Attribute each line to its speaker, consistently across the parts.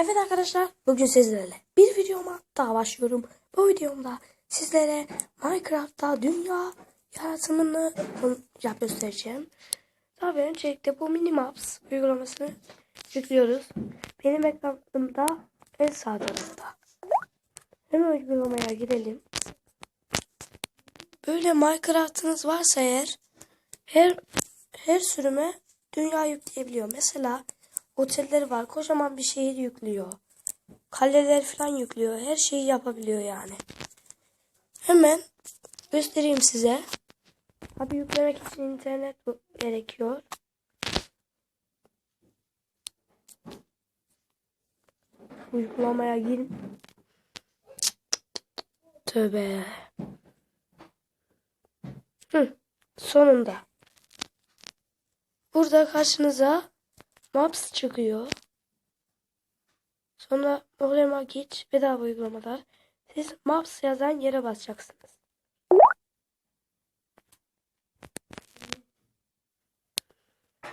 Speaker 1: Evet arkadaşlar bugün sizlerle bir videoma daha başlıyorum. Bu videomda sizlere Minecraft'ta dünya yaratımını yap göstereceğim. Tabii öncelikle bu Minimaps uygulamasını yüklüyoruz. Benim ekranımda en sağ tarafta. Hemen uygulamaya girelim. Böyle Minecraft'ınız varsa eğer her her sürüme dünya yükleyebiliyor. Mesela oteller var. Kocaman bir şehir yüklüyor. Kaleler falan yüklüyor. Her şeyi yapabiliyor yani. Hemen göstereyim size. Abi yüklemek için internet gerekiyor. Uygulamaya girin. Tövbe. Hı, sonunda. Burada karşınıza Maps çıkıyor. Sonra Muhlema Geç bedava uygulamalar. Siz Maps yazan yere basacaksınız.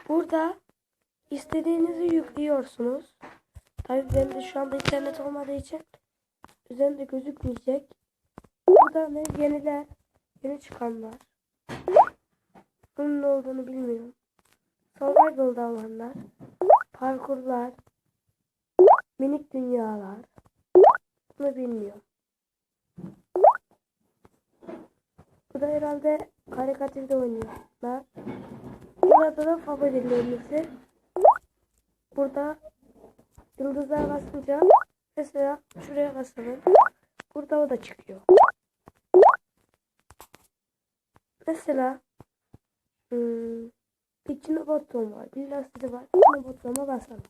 Speaker 1: Burada istediğinizi yüklüyorsunuz. Tabii benim de şu anda internet olmadığı için üzerinde gözükmeyecek. Burada ne yeniler, yeni çıkanlar. Bunun ne olduğunu bilmiyorum. Survival'da olanlar, parkurlar, minik dünyalar. Bunu bilmiyorum. Bu da herhalde karikatürde oynuyorlar. Burada da favorilerimizi. Burada yıldızlar basınca mesela şuraya basalım. Burada o da çıkıyor. Mesela hmm, İçinde bottom var. Bir lastiği var. İçinde bottom'a basalım.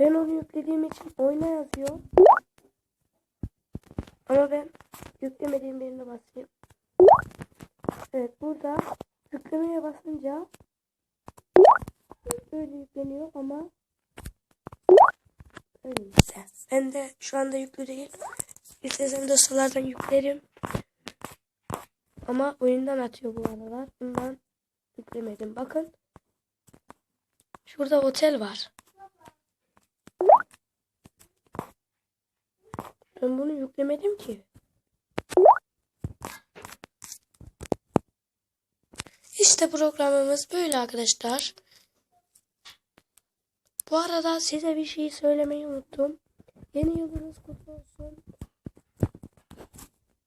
Speaker 1: Ben onu yüklediğim için oyna yazıyor. Ama ben yüklemediğim birine basayım. Evet burada yüklemeye basınca böyle yükleniyor ama öyle. Ben de şu anda yüklü değil. İstesem dosyalardan yüklerim. Ama oyundan atıyor bu aralar. Bundan yüklemedim. Bakın. Şurada otel var. Ben bunu yüklemedim ki. İşte programımız böyle arkadaşlar. Bu arada size bir şey söylemeyi unuttum. Yeni yılınız kutlu olsun.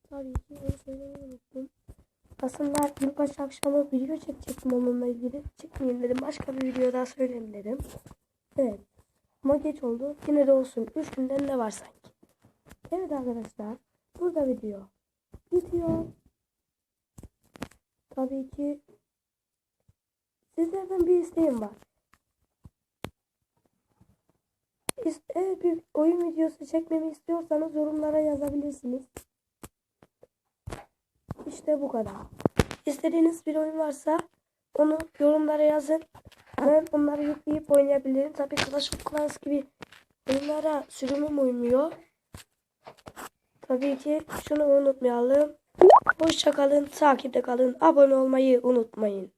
Speaker 1: Tabii ki onu. Aslında yılbaşı akşamı video çekecektim onunla ilgili. Çıkmayayım dedim. Başka bir video daha söyleyeyim dedim. Evet. Ama geç oldu. Yine de olsun. Üç günden ne var sanki. Evet arkadaşlar. Burada video bitiyor. Tabii ki sizlerden bir isteğim var. Eğer bir oyun videosu çekmemi istiyorsanız yorumlara yazabilirsiniz. İşte bu kadar. İstediğiniz bir oyun varsa onu yorumlara yazın. Ben onları yükleyip oynayabilirim. Tabii Clash of Clans gibi oyunlara sürümüm uymuyor. Tabii ki şunu unutmayalım. Hoşçakalın, takipte kalın, abone olmayı unutmayın.